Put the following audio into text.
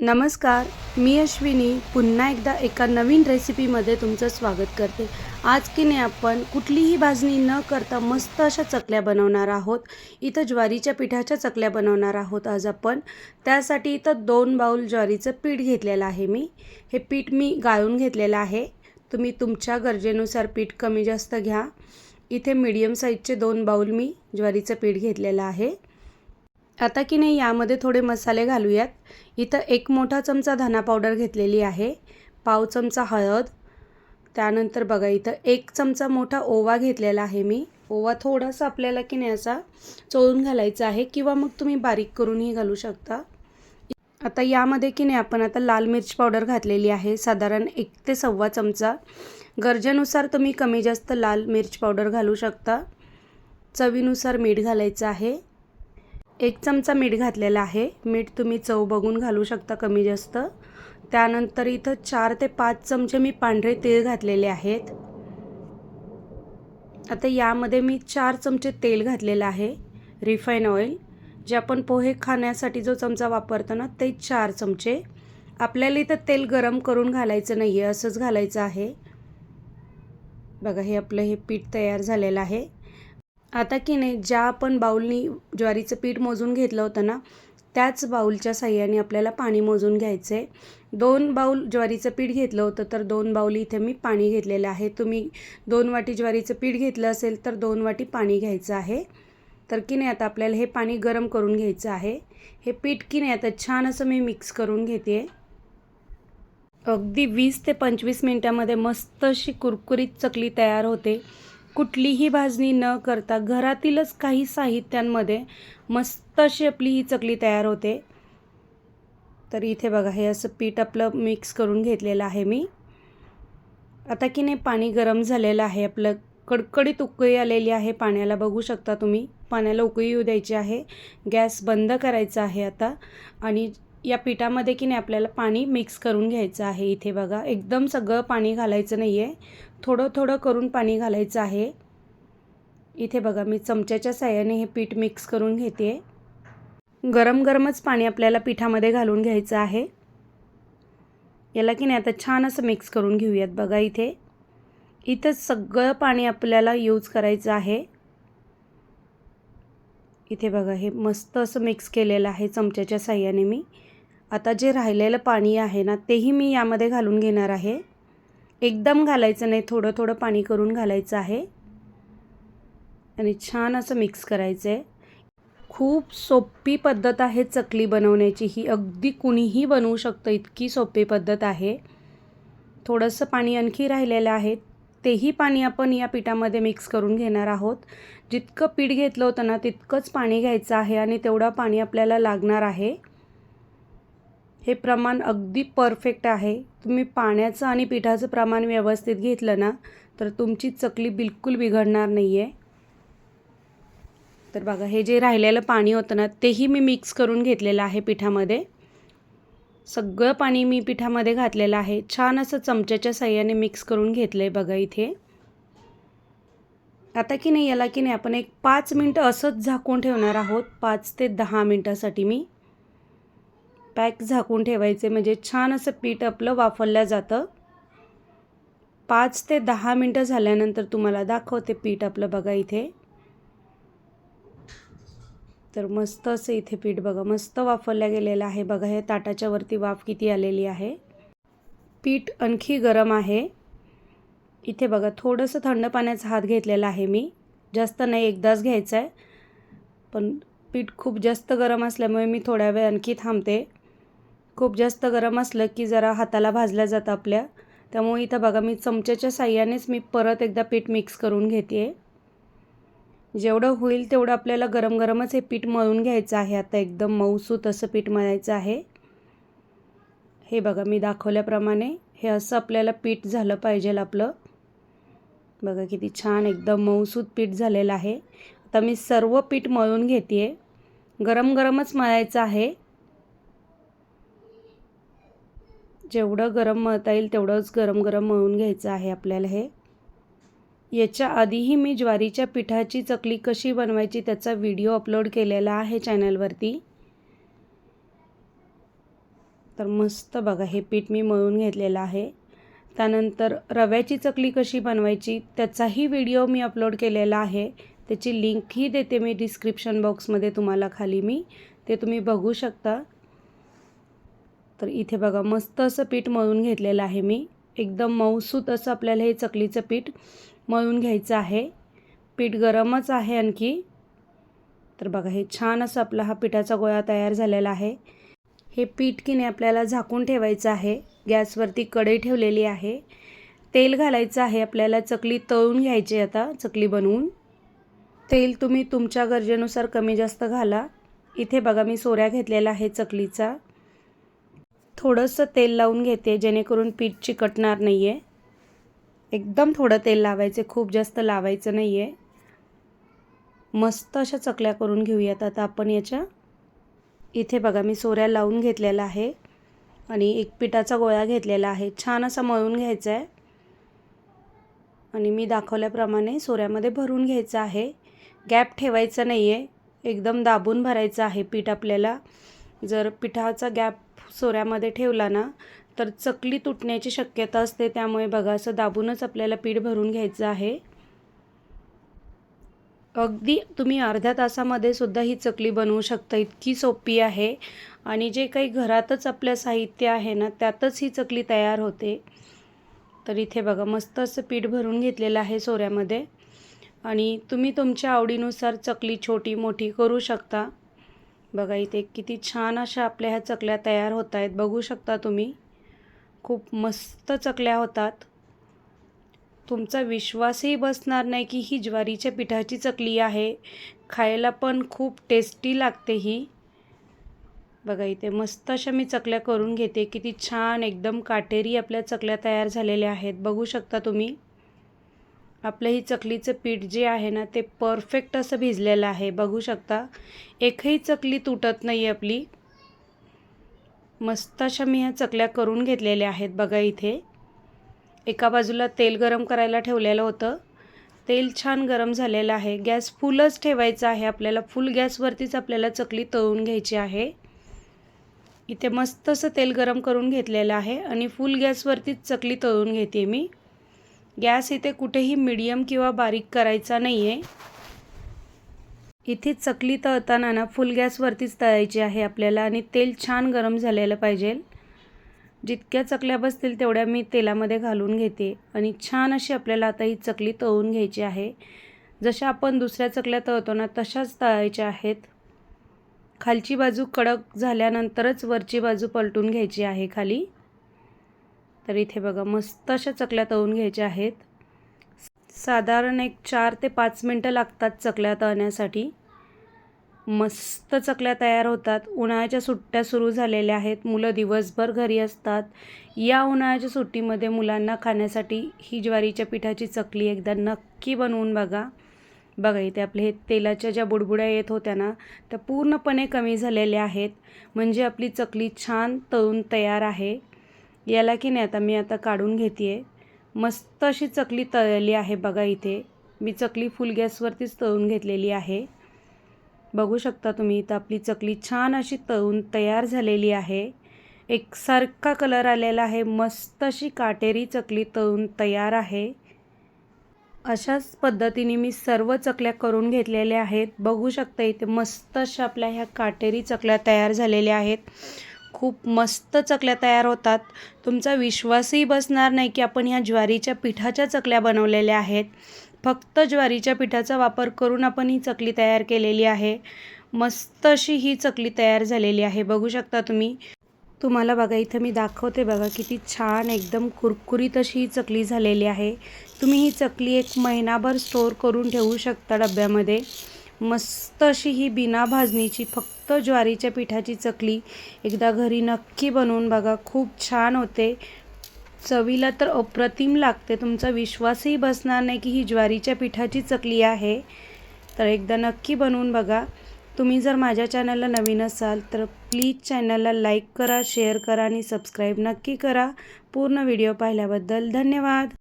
नमस्कार मी अश्विनी पुन्हा एकदा एका नवीन रेसिपीमध्ये तुमचं स्वागत करते. आज की नाही आपण कुठलीही भाजणी न करता मस्त अशा चकल्या बनवणार आहोत. इथं ज्वारीच्या पिठाच्या चकल्या बनवणार आहोत आज आपण. त्यासाठी इथं दोन बाऊल ज्वारीचं पीठ घेतलेलं आहे मी. हे पीठ मी गाळून घेतलेलं आहे. तुम्ही तुमच्या गरजेनुसार पीठ कमी जास्त घ्या. इथे मीडियम साईजचे दोन बाऊल मी ज्वारीचं पीठ घेतलेलं आहे. आता की नाही यामध्ये थोडे मसाले घालूयात. इथं एक मोठा चमचा धना पावडर घेतलेली आहे. पाव चमचा हळद. त्यानंतर बघा इथं एक चमचा मोठा ओवा घेतलेला आहे मी. ओवा थोडासा आपल्याला की नाही असा चोळून घालायचा आहे किंवा मग तुम्ही बारीक करूनही घालू शकता. आता यामध्ये की नाही आपण आता लाल मिरची पावडर घातलेली आहे साधारण एक ते सव्वा चमचा. गरजेनुसार तुम्ही कमी जास्त लाल मिरची पावडर घालू शकता. चवीनुसार मीठ घालायचं आहे. एक चमचा मीठ घातलेला आहे. मीठ तुम्ही चव बघून घालू शकता कमी जास्त. त्यानंतर इथं चार ते पाच चमचे मी पांढरे तेल घातलेले आहेत. आता यामध्ये मी चार चमचे तेल घातलेलं आहे. रिफाईन ऑइल जे आपण पोहे खाण्यासाठी जो चमचा वापरतो ना ते चार चमचे. आपल्याला इथं तेल गरम करून घालायचं नाही आहे असंच घालायचं आहे. बघा हे आपलं हे पीठ तयार झालेलं आहे. आता की नाही ज्या आपण बाऊलनी ज्वारीचं पीठ मोजून घेतलं होतं ना त्याच बाऊलच्या साह्याने आपल्याला पाणी मोजून घ्यायचं आहे दोन बाऊल ज्वारीचं पीठ घेतलं होतं तर दोन बाऊल इथे मी पाणी घेतलेलं आहे. तुम्ही दोन वाटी ज्वारीचं पीठ घेतलं असेल तर दोन वाटी पाणी घ्यायचं आहे. तर की नाही आता आपल्याला हे पाणी गरम करून घ्यायचं आहे. हे पीठ की नाही आता छान असं मी मिक्स करून घेते. अगदी वीस ते पंचवीस मिनटामध्ये मस्त अशी कुरकुरीत चकली तयार होते. कुठलीही भाजणी न करता घरातीलच काही साहित्यांमध्ये मस्त अशी आपली ही चकली तयार होते. तर इथे बघा हे असं पीठ आपलं मिक्स करून घेतलेलं आहे मी. आता की नाही पाणी गरम झालेलं आहे. आपलं कडकडीत उकळी आलेली आहे. पाण्याला बघू शकता तुम्ही. पाण्याला उकळी येऊ द्यायची आहे. गॅस बंद करायचा आहे आता. आणि या पिठामध्ये की नाही आपल्याला पाणी मिक्स करून घ्यायचं आहे. इथे बघा एकदम सगळं पाणी घालायचं नाही आहे थोडं थोडं करून पाणी घालायचं आहे. इथे बघा मी चमच्याच्या साह्याने हे पीठ मिक्स करून घेते. गरम गरमच पाणी आपल्याला पिठामध्ये घालून घ्यायचं आहे. याला की नाही आता छान असं मिक्स करून घेऊयात बघा इथे. इथं सगळं पाणी आपल्याला यूज करायचं आहे. इथे बघा हे मस्त असं मिक्स केलेलं आहे चमच्याच्या साह्याने मी. आता जे राहिलेलं पाणी आहे ना तेही मी यामध्ये घालून घेणार आहे. एकदम घालायचं नाही थोडं थोडं पाणी करून घालायचं आहे. आणि छान असं मिक्स करायचं आहे खूप सोपी पद्धत आहे चकली बनवण्याची. ही अगदी कुणीही बनवू शकतं इतकी सोपी पद्धत आहे. थोडंसं पाणी आणखी राहिलेलं आहे. तेही पाणी आपण या पिठामध्ये मिक्स करून घेणार आहोत. जितकं पीठ घेतलं होतं ना तितकंच पाणी घ्यायचं आहे आणि तेवढं पाणी आपल्याला लागणार आहे. हे प्रमाण अगदी परफेक्ट आहे. तुम्ही पाण्याचं आणि पिठाचं प्रमाण व्यवस्थित घेतलं ना तर तुमची चकली बिलकुल बिघडणार नाही आहे तर बघा हे जे राहिलेलं पाणी होतं ना तेही मी मिक्स करून घेतलेलं आहे पिठामध्ये. सगळं पाणी मी पिठामध्ये घातलेलं आहे. छान असं चमच्याच्या सहाय्याने मिक्स करून घेतलं आहे बघा इथे. आता की नाही याला की नाही आपण एक पाच मिनटं असंच झाकून ठेवणार आहोत. पाच ते दहा मिनटासाठी मी. पॅक झाकून ठेवायचे. म्हणजे छान असं पीठ आपलं वाफरलं जातं. पाच ते दहा मिनटं झाल्यानंतर तुम्हाला दाखवते पीठ आपलं बघा इथे. तर मस्त असं इथे पीठ बघा. मस्त वाफरल्या गेलेलं आहे. बघा हे ताटाच्या वरती वाफ किती आलेली आहे. पीठ आणखी गरम आहे. इथे बघा थोडंसं थंड पाण्याचा हात घेतलेला आहे मी. जास्त नाही एकदाच घ्यायचं आहे पण पीठ खूप जास्त गरम असल्यामुळे मी थोड्या वेळ आणखी थांबते. खूप जास्त गरम असलं की जरा हाताला भाजल्या जातं आपल्या. त्यामुळे इथं बघा मी चमच्याच्या साह्यानेच मी परत एकदा पीठ मिक्स करून घेते जेवढं होईल तेवढं आपल्याला गरम गरमच हे पीठ मळून घ्यायचं आहे. आता एकदम मऊसूत असं पीठ मळायचं आहे. हे बघा मी दाखवल्याप्रमाणे हे असं आपल्याला पीठ झालं पाहिजे आपलं. बघा किती छान एकदम मऊसूत पीठ झालेलं आहे. आता मी सर्व पीठ मळून घेते गरम गरमच मळायचं आहे. जेवढं गरम मळता येईल तेवढंच गरम गरम मळून घ्यायचं आहे आपल्याला हे. याच्या आधीही मी ज्वारीच्या पिठाची चकली कशी बनवायची त्याचा व्हिडिओ अपलोड केलेला आहे चॅनलवरती. तर मस्त बघा हे पीठ मी मळून घेतलेलं आहे. त्यानंतर रव्याची चकली कशी बनवायची त्याचाही व्हिडिओ मी अपलोड केलेला आहे. त्याची लिंकही देते मी डिस्क्रिप्शन बॉक्समध्ये तुम्हाला खाली मी. ते तुम्ही बघू शकता. तर इथे बघा मस्त असं पीठ मळून घेतलेलं आहे मी. एकदम मऊसूत असं आपल्याला हे चकलीचं पीठ मळून घ्यायचं आहे. पीठ गरमच आहे आणखी. तर बघा हे छान असं आपला हा पिठाचा गोळा तयार झालेला आहे. हे पीठ किने आपल्याला झाकून ठेवायचं आहे. गॅसवरती कढई ठेवलेली आहे. तेल घालायचं आहे आपल्याला चकली तळून घ्यायची आता चकली बनवून. तेल तुम्ही तुमच्या गरजेनुसार कमी जास्त घाला. इथे बघा मी सोऱ्या घेतलेला आहे चकलीचा. थोडंसं तेल लावून घेते जेणेकरून पीठ चिकटणार नाही आहे एकदम थोडं तेल लावायचे खूप जास्त लावायचं नाही आहे मस्त अशा चकल्या करून घेऊयात. आता आपण याच्या इथे बघा मी सोऱ्या लावून घेतलेला आहे आणि एक पिठाचा गोळा घेतलेला आहे. छान असा मळून घ्यायचा आहे आणि मी दाखवल्याप्रमाणे सोऱ्यामध्ये भरून घ्यायचं आहे. गॅप ठेवायचा नाही आहे एकदम दाबून भरायचं आहे पीठ आपल्याला. जर पिठाचा गॅप सोऱ्यामध्ये ठेवला ना तर चकली तुटण्याची शक्यता असते. त्यामुळे बघा असं दाबूनच आपल्याला पीठ भरून घ्यायचं आहे. अगदी तुम्ही अर्ध्या तासामध्ये सुद्धा ही चकली बनवू शकता. इतकी सोपी आहे. आणि जे काही घरातच आपलं साहित्य आहे ना त्यातच ही चकली तयार होते. तर इथे बघा मस्त असं पीठ भरून घेतलेलं आहे सोऱ्यामध्ये. आणि तुम्ही तुमच्या आवडीनुसार चकली छोटी मोठी करू शकता. बघा इथे किती छान अशा आपल्या ह्या चकल्या तयार होत आहेत बघू शकता तुम्ही. खूप मस्त चकल्या होतात. तुमचा विश्वासही बसणार नाही की ही ज्वारीच्या पिठाची चकली आहे. खायला पण खूप टेस्टी लागते ही. बघा इथे मस्त अशा मी चकल्या करून घेते. किती छान एकदम काटेरी आपल्या चकल्या तयार झालेल्या आहेत. बघू शकता तुम्ही. आपलं ही चकलीचं पीठ जे आहे ना ते परफेक्ट असं भिजलेलं आहे. बघू शकता? एकही चकली तुटत नाही आपली. मस्त अशा मी ह्या चकल्या करून घेतलेल्या आहेत बघा इथे. एका बाजूला तेल गरम करायला ठेवलेलं होतं. तेल छान गरम झालेलं आहे. गॅस फुलच ठेवायचा आहे. आपल्याला फुल गॅसवरतीच आपल्याला चकली तळून घ्यायची आहे. इथे मस्त असं तेल गरम करून घेतलेलं आहे आणि फुल गॅसवरतीच चकली तळून घेते मी. गॅस इथे कुठेही मीडियम किंवा बारीक करायचा नाही आहे इथे चकली तळताना ना फुल गॅसवरतीच तळायची आहे आपल्याला आणि तेल छान गरम झालेलं पाहिजे. जितक्या चकल्या बसतील तेवढ्या मी तेलामध्ये घालून घेते आणि छान अशी आपल्याला आता ही चकली तळून घ्यायची आहे. जशा आपण दुसऱ्या चकल्या तळतो ना तशाच तळायच्या आहेत. खालची बाजू कडक झाल्यानंतरच वरची बाजू पलटून घ्यायची आहे खाली. तर इथे बघा मस्त अशा चकल्या तळून घ्यायच्या आहेत. साधारण एक चार ते पाच मिनटं लागतात चकल्या तळण्यासाठी. मस्त चकल्या तयार होतात. उन्हाळ्याच्या सुट्ट्या सुरू झालेल्या आहेत. मुलं दिवसभर घरी असतात. या उन्हाळ्याच्या सुट्टीमध्ये मुलांना खाण्यासाठी ही ज्वारीच्या पिठाची चकली एकदा नक्की बनवून बघा. बघा इथे आपले हे तेलाच्या ज्या बुडबुड्या येत होत्या ना त्या पूर्णपणे कमी झालेल्या आहेत. म्हणजे आपली चकली छान तळून तयार आहे. याला की नाही आता मी आता काढून घेते आहे मस्त अशी चकली तळलेली आहे बघा इथे. मी चकली फुल गॅसवरतीच तळून घेतलेली आहे. बघू शकता तुम्ही इथं आपली चकली छान अशी तळून तयार झालेली आहे. एकसारखा कलर आलेला आहे. मस्त अशी काटेरी चकली तळून तयार आहे. अशाच पद्धतीने मी सर्व चकल्या करून घेतलेल्या आहेत. बघू शकता इथे मस्त अशा आपल्या ह्या काटेरी चकल्या तयार झालेल्या आहेत. खूप मस्त चकल्या तयार होतात. तुमचा विश्वासही बसणार नाही की आपण ह्या ज्वारीच्या पिठाच्या चकल्या बनवलेल्या आहेत. फक्त ज्वारीच्या पिठाचा वापर करून आपण ही चकली तयार केलेली आहे. मस्त अशी ही चकली तयार झालेली आहे. बघू शकता तुम्ही. तुम्हाला बघा इथं मी दाखवते बघा किती छान एकदम कुरकुरीत अशी ही चकली झालेली आहे. तुम्ही ही चकली एक महिनाभर स्टोअर करून ठेवू शकता डब्यामध्ये. मस्त अशी ही बिना भाजणीची फक्त ज्वारीच्या पिठाची चकली एकदा घरी नक्की बनवून बघा. खूप छान होते. चवीला तर अप्रतिम लागते. तुमचा विश्वासही बसणार नाही की ही ज्वारीच्या पिठाची चकली आहे. तर एकदा नक्की बनवून बघा. तुम्ही जर माझ्या चॅनलला नवीन असाल तर प्लीज चॅनलला लाईक करा शेअर करा आणि सबस्क्राईब नक्की करा. पूर्ण व्हिडिओ पाहिल्याबद्दल धन्यवाद.